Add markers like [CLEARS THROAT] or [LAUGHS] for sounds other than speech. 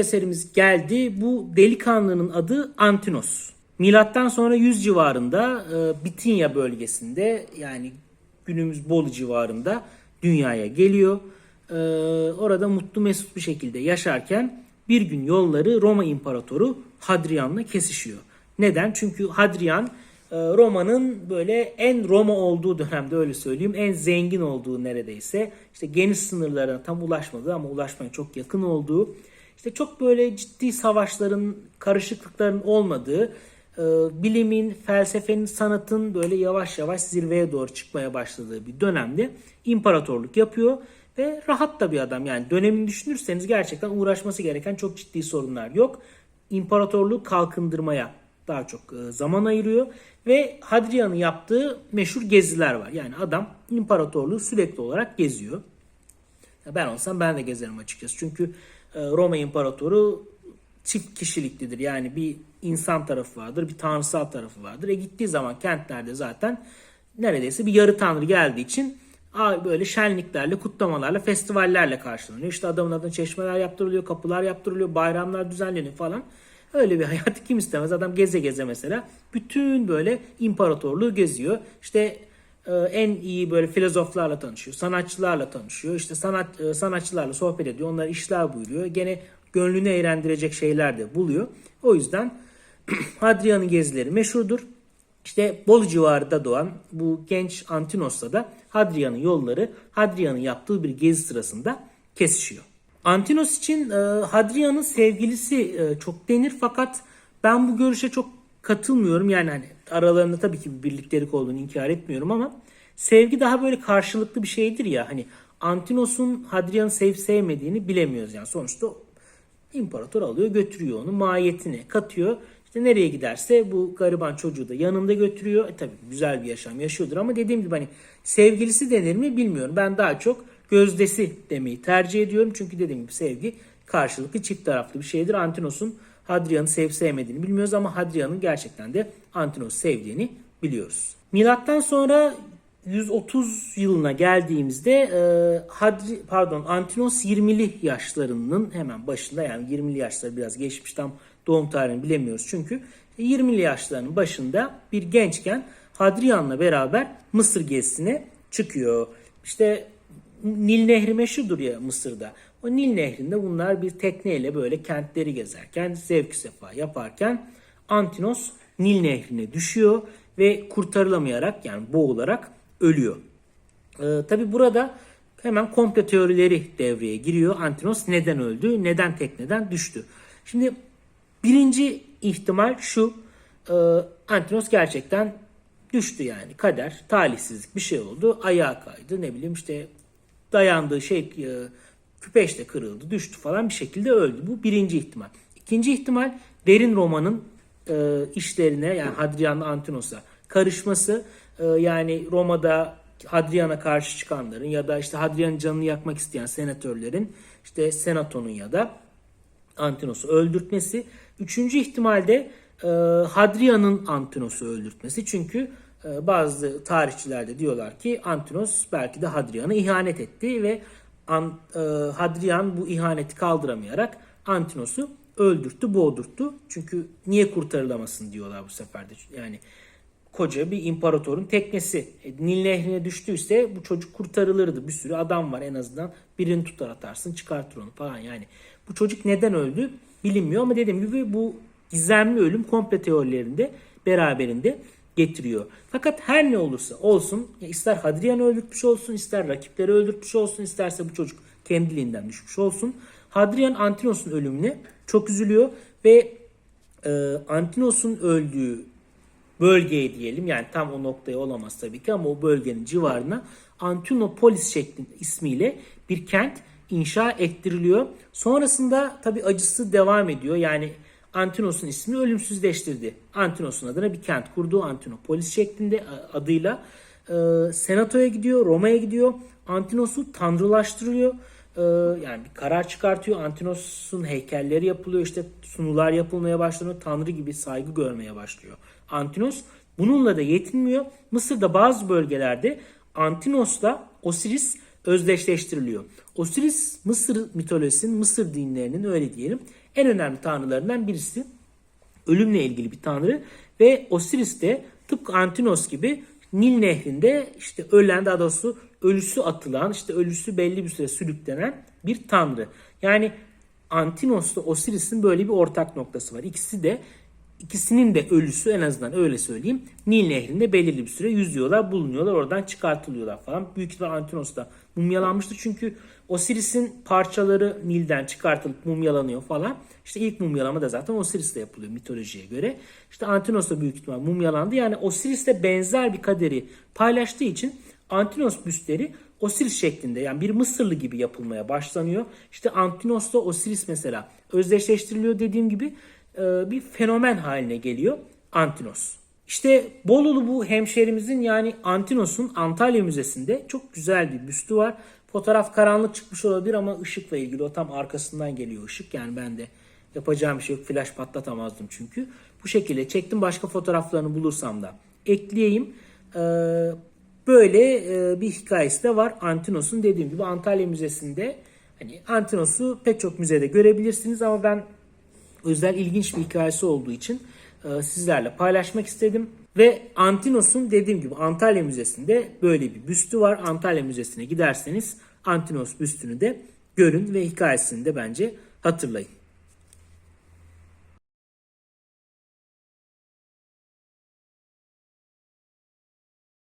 eserimiz geldi. Bu delikanlının adı Antinos. Milattan sonra 100 civarında e, Bitinya bölgesinde yani günümüz Bolu civarında dünyaya geliyor. E, orada mutlu mesut bir şekilde yaşarken bir gün yolları Roma İmparatoru Hadrian'la kesişiyor. Neden? Çünkü Hadrian e, Roma'nın böyle en Roma olduğu dönemde öyle söyleyeyim en zengin olduğu neredeyse işte geniş sınırlara tam ulaşmadığı ama ulaşmaya çok yakın olduğu işte çok böyle ciddi savaşların, karışıklıkların olmadığı, e, bilimin, felsefenin, sanatın böyle yavaş yavaş zirveye doğru çıkmaya başladığı bir dönemde imparatorluk yapıyor ve rahat da bir adam. Yani dönemini düşünürseniz gerçekten uğraşması gereken çok ciddi sorunlar yok. İmparatorluğu kalkındırmaya daha çok e, zaman ayırıyor ve Hadrian'ın yaptığı meşhur geziler var. Yani adam imparatorluğu sürekli olarak geziyor. Ben olsam ben de gezerim açıkçası. Çünkü Roma İmparatoru çift kişiliklidir. Yani bir insan tarafı vardır, bir tanrısal tarafı vardır. E gittiği zaman kentlerde zaten neredeyse bir yarı tanrı geldiği için böyle şenliklerle, kutlamalarla, festivallerle karşılanıyor. İşte adamın adına çeşmeler yaptırılıyor, kapılar yaptırılıyor, bayramlar düzenleniyor falan. Öyle bir [LAUGHS] hayatı kim istemez? Adam geze geze mesela bütün böyle imparatorluğu geziyor. İşte en iyi böyle filozoflarla tanışıyor, sanatçılarla tanışıyor. İşte sanat e, sanatçılarla sohbet ediyor, onlara işler buyuruyor. Gene gönlünü eğlendirecek şeyler de buluyor. O yüzden [CLEARS THROAT] Hadrian'ın gezileri meşhurdur. İşte Bolu civarında doğan bu genç Antinos'la da Hadrian'ın yolları Hadrian'ın yaptığı bir gezi sırasında kesişiyor. Antinos için e, Hadrian'ın sevgilisi e, çok denir fakat ben bu görüşe çok katılmıyorum. Yani hani aralarında tabii ki bir birliktelik olduğunu inkar etmiyorum ama sevgi daha böyle karşılıklı bir şeydir ya. Hani Antinos'un Hadrian'ı sevip sevmediğini bilemiyoruz yani. Sonuçta İmparator alıyor götürüyor onu mahiyetine katıyor. İşte nereye giderse bu gariban çocuğu da yanında götürüyor. E tabii güzel bir yaşam yaşıyordur ama dediğim gibi hani sevgilisi denir mi bilmiyorum. Ben daha çok gözdesi demeyi tercih ediyorum. Çünkü dediğim gibi sevgi karşılıklı çift taraflı bir şeydir. Antinos'un Hadrian'ı sevip sevmediğini bilmiyoruz ama Hadrian'ın gerçekten de Antinos'u sevdiğini biliyoruz. Milattan sonra 130 yılına geldiğimizde e, Hadri, pardon Antinos 20'li yaşlarının hemen başında yani 20'li yaşları biraz geçmiş tam doğum tarihini bilemiyoruz çünkü 20'li yaşlarının başında bir gençken Hadrian'la beraber Mısır gezisine çıkıyor. İşte Nil Nehri meşhurdur ya Mısır'da. O Nil Nehri'nde bunlar bir tekneyle böyle kentleri gezerken, zevk sefa yaparken Antinos Nil Nehri'ne düşüyor ve kurtarılamayarak yani boğularak ölüyor. Ee, Tabi burada hemen komplo teorileri devreye giriyor. Antinos neden öldü, neden tekneden düştü. Şimdi birinci ihtimal şu. e, Antinos gerçekten düştü yani kader, talihsizlik bir şey oldu. Ayağa kaydı ne bileyim işte dayandığı şey e, küpeş kırıldı, düştü falan bir şekilde öldü. Bu birinci ihtimal. İkinci ihtimal derin romanın e, işlerine yani Hadrian'la Antinos'a karışması e, yani Roma'da Hadrian'a karşı çıkanların ya da işte Hadrian'ın canını yakmak isteyen senatörlerin işte senatonun ya da Antinos'u öldürtmesi. Üçüncü ihtimalde e, Hadrian'ın Antinos'u öldürtmesi. Çünkü bazı tarihçiler de diyorlar ki Antinos belki de Hadrian'a ihanet etti ve e, Hadrian bu ihaneti kaldıramayarak Antinos'u öldürttü, boğdurttu. Çünkü niye kurtarılamasın diyorlar bu sefer de. Yani koca bir imparatorun teknesi. E, Nil Nehri'ne düştüyse bu çocuk kurtarılırdı. Bir sürü adam var en azından. Birini tutar atarsın çıkartır onu falan yani. Bu çocuk neden öldü bilinmiyor ama dediğim gibi bu gizemli ölüm komple teorilerinde beraberinde getiriyor. Fakat her ne olursa olsun ister Hadrian öldürtmüş olsun ister rakipleri öldürtmüş olsun isterse bu çocuk kendiliğinden düşmüş olsun. Hadrian Antinos'un ölümüne çok üzülüyor ve e, Antinos'un öldüğü bölgeye diyelim yani tam o noktaya olamaz tabii ki ama o bölgenin civarına Antinopolis şeklinde ismiyle bir kent inşa ettiriliyor. Sonrasında tabii acısı devam ediyor. Yani Antinos'un ismini ölümsüzleştirdi. Antinos'un adına bir kent kurdu. Antinopolis şeklinde adıyla. Ee, Senato'ya gidiyor, Roma'ya gidiyor. Antinos'u tanrılaştırıyor. Ee, yani bir karar çıkartıyor. Antinos'un heykelleri yapılıyor. işte sunular yapılmaya başlanıyor. Tanrı gibi saygı görmeye başlıyor. Antinos bununla da yetinmiyor. Mısır'da bazı bölgelerde Antinos'la Osiris özdeşleştiriliyor. Osiris Mısır mitolojisinin, Mısır dinlerinin öyle diyelim en önemli tanrılarından birisi. Ölümle ilgili bir tanrı ve Osiris de tıpkı Antinos gibi Nil nehrinde işte ölen daha doğrusu ölüsü atılan işte ölüsü belli bir süre sürüklenen bir tanrı. Yani Antinos'la Osiris'in böyle bir ortak noktası var. İkisi de ikisinin de ölüsü en azından öyle söyleyeyim. Nil nehrinde belirli bir süre yüzüyorlar, bulunuyorlar, oradan çıkartılıyorlar falan. Büyük ihtimal Antinos da mumyalanmıştır çünkü Osiris'in parçaları Nil'den çıkartılıp mumyalanıyor falan. İşte ilk mumyalama da zaten Osiris'te yapılıyor mitolojiye göre. İşte Antinos da büyük ihtimal mumyalandı. Yani Osiris'le benzer bir kaderi paylaştığı için Antinos büstleri Osiris şeklinde yani bir Mısırlı gibi yapılmaya başlanıyor. İşte Antinos'la Osiris mesela özdeşleştiriliyor dediğim gibi bir fenomen haline geliyor Antinos. İşte Bolulu bu hemşerimizin yani Antinos'un Antalya Müzesi'nde çok güzel bir büstü var. Fotoğraf karanlık çıkmış olabilir ama ışıkla ilgili o tam arkasından geliyor ışık. Yani ben de yapacağım bir şey yok. Flash patlatamazdım çünkü. Bu şekilde çektim. Başka fotoğraflarını bulursam da ekleyeyim. Ee, böyle e, bir hikayesi de var Antinos'un dediğim gibi Antalya Müzesi'nde. Hani Antinos'u pek çok müzede görebilirsiniz ama ben özel ilginç bir hikayesi olduğu için e, sizlerle paylaşmak istedim. Ve Antinos'un dediğim gibi Antalya Müzesi'nde böyle bir büstü var. Antalya Müzesi'ne giderseniz Antinos büstünü de görün ve hikayesini de bence hatırlayın.